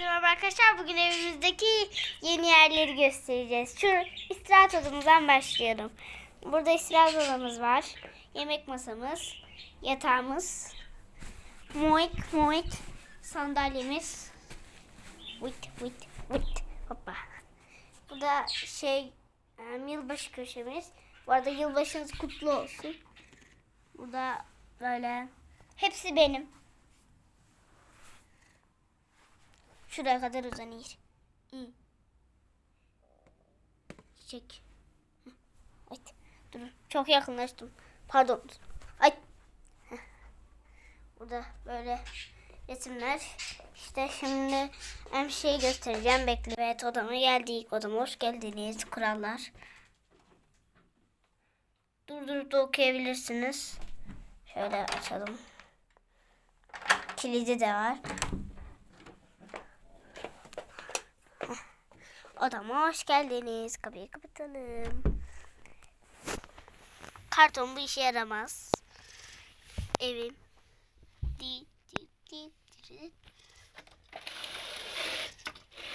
Merhaba arkadaşlar bugün evimizdeki yeni yerleri göstereceğiz. Şu istirahat odamızdan başlayalım. Burada istirahat odamız var. Yemek masamız, yatağımız, moik moik sandalyemiz. Vıt vıt vıt hoppa. Burada şey e, yılbaşı köşemiz. Bu arada yılbaşınız kutlu olsun. Burada böyle hepsi benim. Şuraya kadar. Çiçek. Heh. Ay, durun. Çok yakınlaştım. Pardon. Ay. Heh. Burada böyle resimler. İşte şimdi hem şey göstereceğim. Bekle. Evet odama geldik. Odama hoş geldiniz. Kurallar. Durdurup da okuyabilirsiniz. Şöyle açalım. Kilidi de var. Odama hoş geldiniz. Kapıyı kapatalım. Karton bu işe yaramaz. Evim. Di, di, di, di.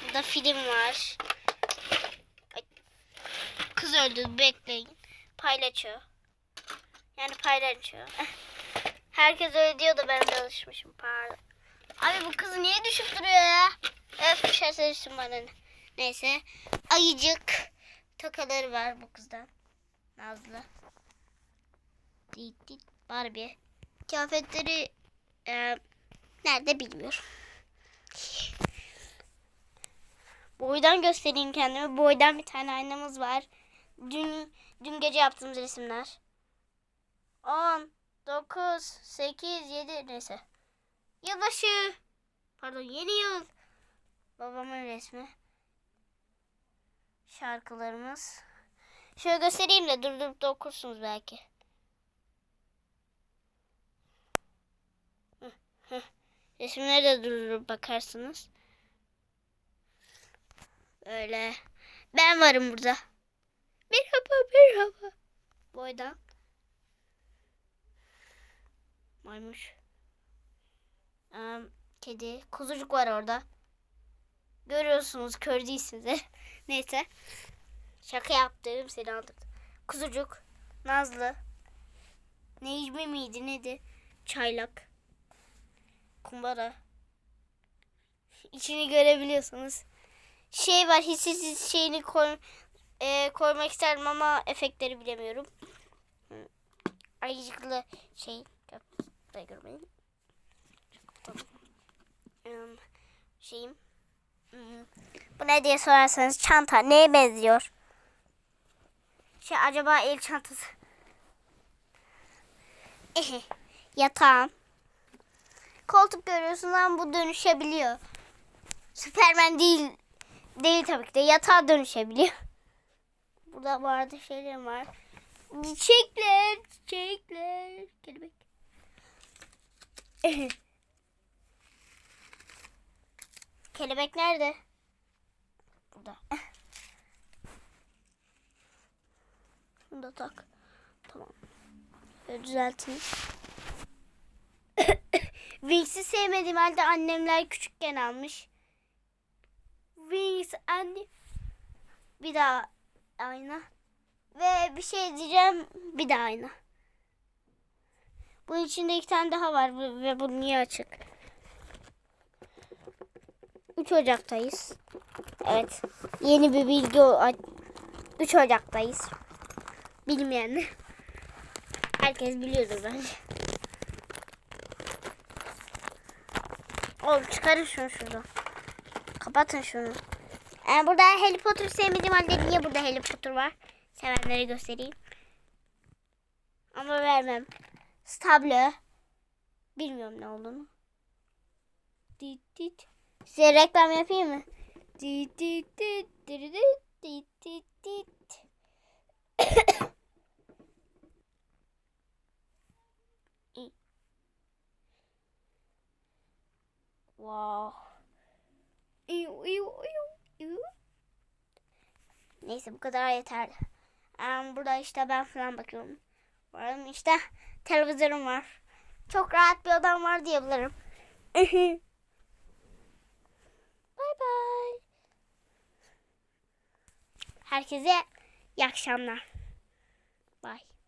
Burada film var. Kız öldü bekleyin. Paylaşıyor. Yani paylaşıyor. Herkes öyle diyor da ben de alışmışım. Pardon. Abi bu kız niye düşüp duruyor ya? Öf düşerse düşsün bana ne. Neyse. Ayıcık tokaları var bu kızdan. Nazlı. Barbie. Kıyafetleri e, nerede bilmiyorum. Boydan göstereyim kendimi. Boydan bir tane aynamız var. Dün dün gece yaptığımız resimler. 10 9 8 7 neyse. Yılbaşı. Pardon yeni yıl. Babamın resmi şarkılarımız. Şöyle göstereyim de durdurup da okursunuz belki. Resimlere de durdurup bakarsınız. Böyle. Ben varım burada. Merhaba merhaba. Boydan. Maymuş. Ee, kedi. Kuzucuk var orada. Görüyorsunuz kör değilsiniz. Neyse. Şaka yaptım seni aldırdım. Kuzucuk. Nazlı. Necmi miydi neydi? Çaylak. Kumbara. İçini görebiliyorsunuz. Şey var hissiz şeyini koy, e, koymak isterim ama efektleri bilemiyorum. Ayıcıklı şey. Da görmeyin. Tamam. Um, şeyim. Bu ne diye sorarsanız çanta neye benziyor? Şey acaba el çantası. Ehe. Yatağım. Koltuk görüyorsunuz ama bu dönüşebiliyor. Süpermen değil. Değil tabii ki de yatağa dönüşebiliyor. Burada bu arada şeyler var. Çiçekler, çiçekler. Kelebek. Ehe. Kelebek nerede? Burada. Bunu da tak. Tamam. Şöyle düzelteyim. Wings'i sevmediğim halde annemler küçükken almış. Wings anne. Bir daha ayna. Ve bir şey diyeceğim. Bir daha ayna. Bunun içinde iki tane daha var ve bu niye açık? 3 Ocak'tayız. Evet. Yeni bir bilgi. o- 3 Ocak'tayız. Bilmeyen. Herkes biliyordur bence. Oğlum çıkarın şunu şuradan. Kapatın şunu. Ee, burada Harry Potter sevmediğim halde niye burada Harry Potter var? Sevenlere göstereyim. Ama vermem. Stable. Bilmiyorum ne olduğunu. Dit dit. Size reklam yapayım mı? Wow. İyu. Neyse bu kadar yeterli. Em, burada işte ben falan bakıyorum. Varım işte televizyonum var. Çok rahat bir odam var diyebilirim. Herkese iyi akşamlar. Bye.